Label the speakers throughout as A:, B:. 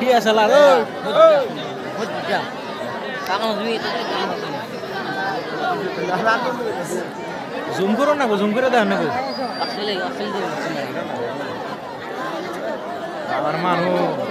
A: DSLR zoom করো না zoom করে দেন না আমার মানুষ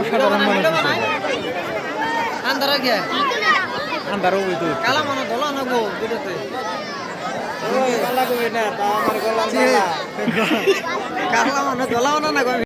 A: অসাধারণ মানুষ
B: আন্দারা গিয়া
A: আন্দারও হইতো
B: কালা মানে গলা
A: না
B: মানে মানে নাগো